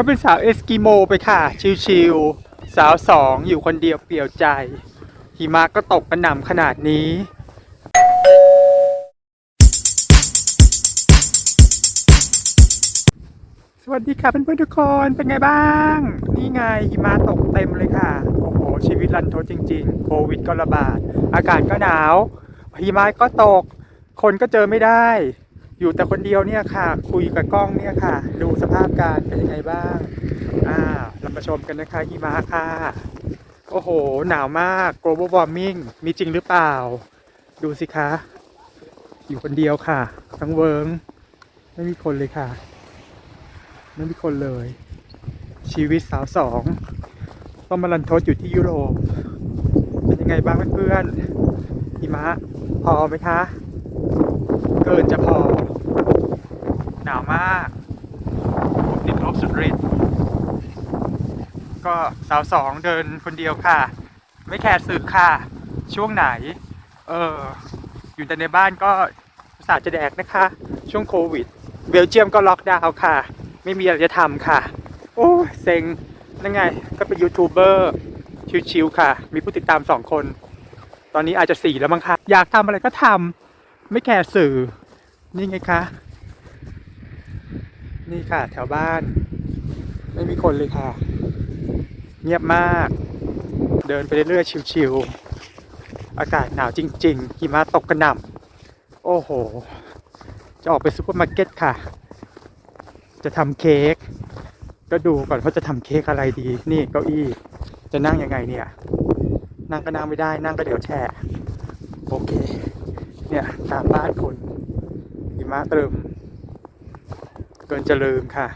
ก็เป็นสาวเอสกิโมไปค่ะ ชิวๆสาวสองอยู่คนเดียวเปลี่ยวใจหิมะก็ตกกระหน่ำขนาดนี้ สวัสดีค่ะเพื่อนๆทุกคนเป็นไงบ้าง นี่ไงหิมะตกเต็มเลยค่ะ โอ้โห ชีวิตรันทดจริงๆ โควิดก็ระบาด อากาศก็หนาวหิมะก็ตก คนก็เจอไม่ได้ อยู่แต่คนเดียวเนี่ยค่ะ คุยกับกล้องเนี่ยค่ะ ดูสภาพการเป็นยังไงบ้างอ่าเรามาชมกันนะคะหิมะค่ะ โอ้โห หนาวมาก global warming มีจริงหรือเปล่า ดูสิคะ อยู่คนเดียวค่ะ ทั้งเวิงไม่มีคนเลยค่ะ ไม่มีคนเลย ชีวิตสาวสองต้องมารันทดอยู่ที่ยุโรปเป็นยังไงบ้างเพื่อนๆหิมะพอไหมคะ เกินจะพอ หนาวมากผมติดลบสุดฤทธิ์ก็สาวสองเดินคนเดียวค่ะ ไม่แคร์สื่อค่ะ ช่วงไหน เออ อยู่แต่ในบ้านก็อุตส่าจะแดกนะคะ ช่วงโควิด เบลเจียมก็ล็อกดาวน์ค่ะ ไม่มีอะไรจะทำค่ะ โอ้เซ็งนั่นไง ก็เป็นยูทูบเบอร์ชิวๆค่ะ มีผู้ติดตามสองคน ตอนนี้อาจจะสี่แล้วมั้งคะอยากทำอะไรก็ทำ ไม่แคร์สื่อ นี่ไงคะ นี่ค่ะ แถวบ้าน ไม่มีคนเลยค่ะ เงียบมาก เดินไปเรื่อยๆชิวๆอากาศหนาวจริง ๆ หิมะตกกระหน่ำโอ้โห จะออกไปซูเปอร์มาร์เก็ตค่ะ จะทำเค้กก็ดูก่อนว่าจะทำเค้กอะไรดี นี่เก้าอี้ จะนั่งยังไงเนี่ย นั่งก็นั่งไม่ได้ นั่งก็เดี๋ยวแฉะโอเค เนี่ยตามบ้านคนหิมะเติมเกินจะลืมค่ะ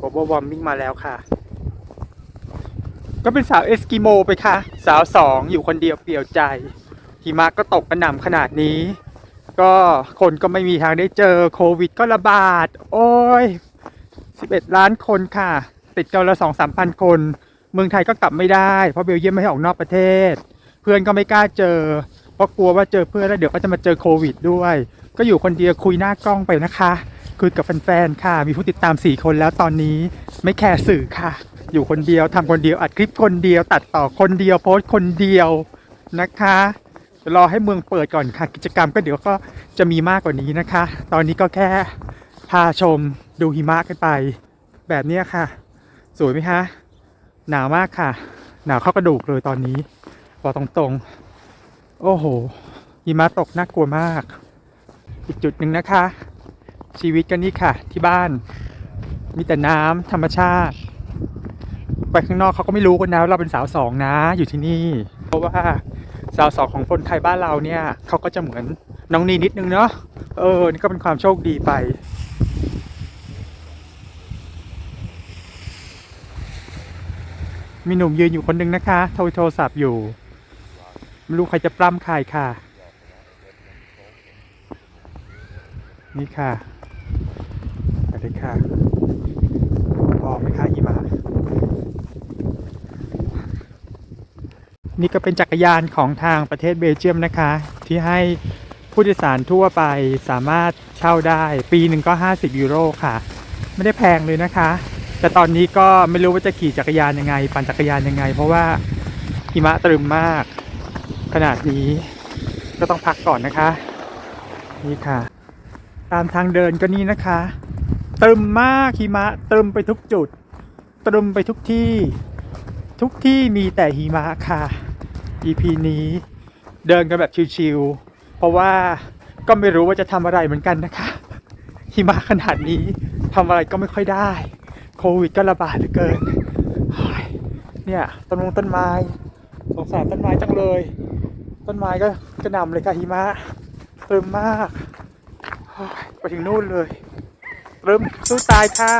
global warming มาแล้วค่ะ ก็เป็นสาวเอสกิโมไปค่ะ สาวสองอยู่คนเดียวเปลี่ยวใจหิมะก็ตกกระหน่ำขนาดนี้ ก็คนก็ไม่มีทางได้เจอโควิดก็ระบาด โอ้ย 11 ล้านคนค่ะ ติดกันละสองสามพันคน เมืองไทยก็กลับไม่ได้ เพราะเบลเยียมไม่ให้ออกนอกประเทศ เพื่อนก็ไม่กล้าเจอ ราะกลัวว่าเจอเพื่อนแล้วเดี๋ยวก็จะมาเจอโควิดด้วย ก็อยู่คนเดียวคุยหน้ากล้องไปนะคะคุยกับแฟนๆค่ะ มีผู้ติดตาม 4 คนแล้วตอนนี้ไม่แคร์สื่อค่ะ อยู่คนเดียวทำคนเดียวอัดคลิปคนเดียว ตัดต่อคนเดียวโพสต์คนเดียวนะคะรอให้เมืองเปิดก่อนค่ะ กิจกรรมก็เดี๋ยวก็จะมีมากกว่านี้นะคะ ตอนนี้ก็แค่พาชมดูหิมะกันไป แบบนี้ค่ะ สวยไหมคะ หนาวมากค่ะ หนาวเข้ากระดูกเลยตอนนี้บอกตรงๆ โอ้โหหิมะตกน่ากลัวมาก อีกจุดหนึ่งนะคะ ชีวิตกันนี่ค่ะ ที่บ้าน มีแต่น้ำธรรมชาติ ไปข้างนอกเขาก็ไม่รู้กันนะว่าเราเป็นสาวสองนะ อยู่ที่นี่ เพราะว่าสาวสองของคนไทยบ้านเราเนี่ยเขาก็จะเหมือนน้องนีนิดนึงเนาะเออ นี่ก็เป็นความโชคดีไปมีหนุ่มยืนอยู่คนหนึ่งนะคะ โทรโทรศัพท์อยู่ ไม่รู้ใครจะปล้ำใครค่ะ นี่ค่ะสวัสดีค่ะพอไหมคะหิมะนี่ก็เป็นจักรยานของทางประเทศเบลเยียมนะคะ ที่ให้ผู้โดยสารทั่วไปสามารถเช่าได้ปีหนึ่งก็ 50 ยูโรค่ะ ไม่ได้แพงเลยนะคะ แต่ตอนนี้ก็ไม่รู้ว่าจะขี่จักรยานยังไง ปั่นจักรยานยังไง เพราะว่าหิมะตรึมมาก ขนาดนี้ก็ต้องพักก่อนนะคะ นี่ค่ะ ตามทางเดินก็นี่นะคะตรึมมากหิมะตรึมไปทุกจุด ตรึมไปทุกที่ ทุกที่มีแต่หิมะค่ะ EP นี้เดินกันแบบชิวๆเพราะว่าก็ไม่รู้ว่าจะทำอะไรเหมือนกันนะคะหิมะขนาดนี้ทำอะไรก็ไม่ค่อยได้ โควิดก็ระบาดเหลือเกินเฮ้ยเนี่ยต้นมงต้นไม้สงสารต้นไม้จังเลย ต้นไม้ก็กระหน่ำเลยค่ะหิมะเติมมาก ไปถึงนู่นเลย เริ่มสู้ตายค่ะ